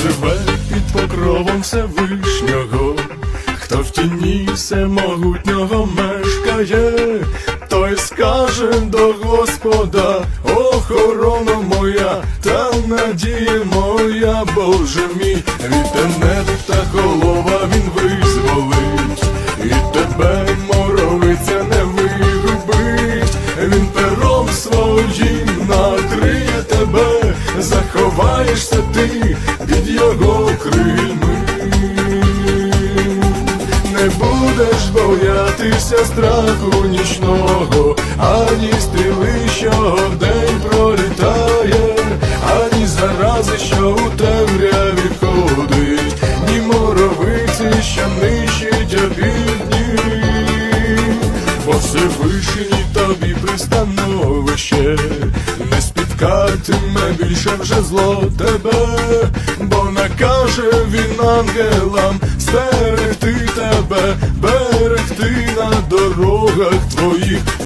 живе під покровом Всевишнього, хто в тіні всемогутнього мешкає, той скаже до Господа, охорона моя, та надія моя, Боже мій, від темнет та голова він визволить, і тебе моровиця не вигубить, він пером своїм накриє тебе, заховаєшся ти крильми. Не будеш боятися страху нічного, ані стріли, що вдень пролітає, ані зарази, що у темряві ходить, ні моровиці, що нищить обідні, бо Всевишній тобі пристановище, не спіткатиме більше вже зло тебе, накаже він ангелам стерегти тебе, берегти на дорогах твоїх.